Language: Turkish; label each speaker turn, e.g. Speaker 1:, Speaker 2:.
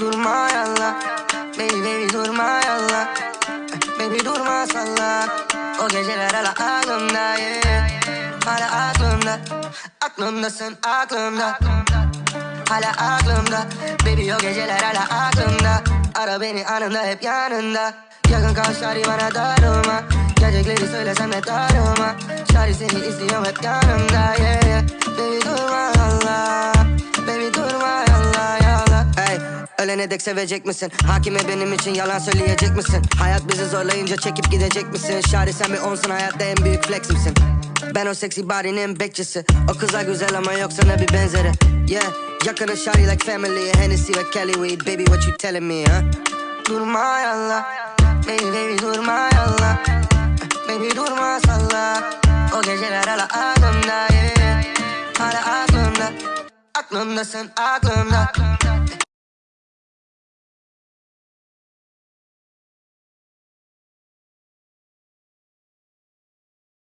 Speaker 1: Durma yalla Baby baby durma yalla Baby durma salla. O geceler hala aklımda yeah. Hala aklımda. Aklımdasın aklımda. Hala aklımda. Baby o geceler hala aklımda. Ara beni anında hep yanında. Yakın kal şari bana darılma. Gerçekleri söylesem de darılma. Şari seni istiyorum hep yanımda yeah, ölene dek sevecek misin? Hakime benim için yalan söyleyecek misin? Hayat bizi zorlayınca çekip gidecek misin? Şari sen bir onsun hayatta en büyük fleximsin ben o seksi body'nin bekçisi O kızlar güzel ama yok sana bir benzeri Yeah Yakını shawty like family Hennessy ve Kelly weed Baby what you telling me huh? Durma yalla Baby baby durma yalla Baby durma salla O geceler hala aklımda yeah. Hala aklımda Aklımdasın aklımda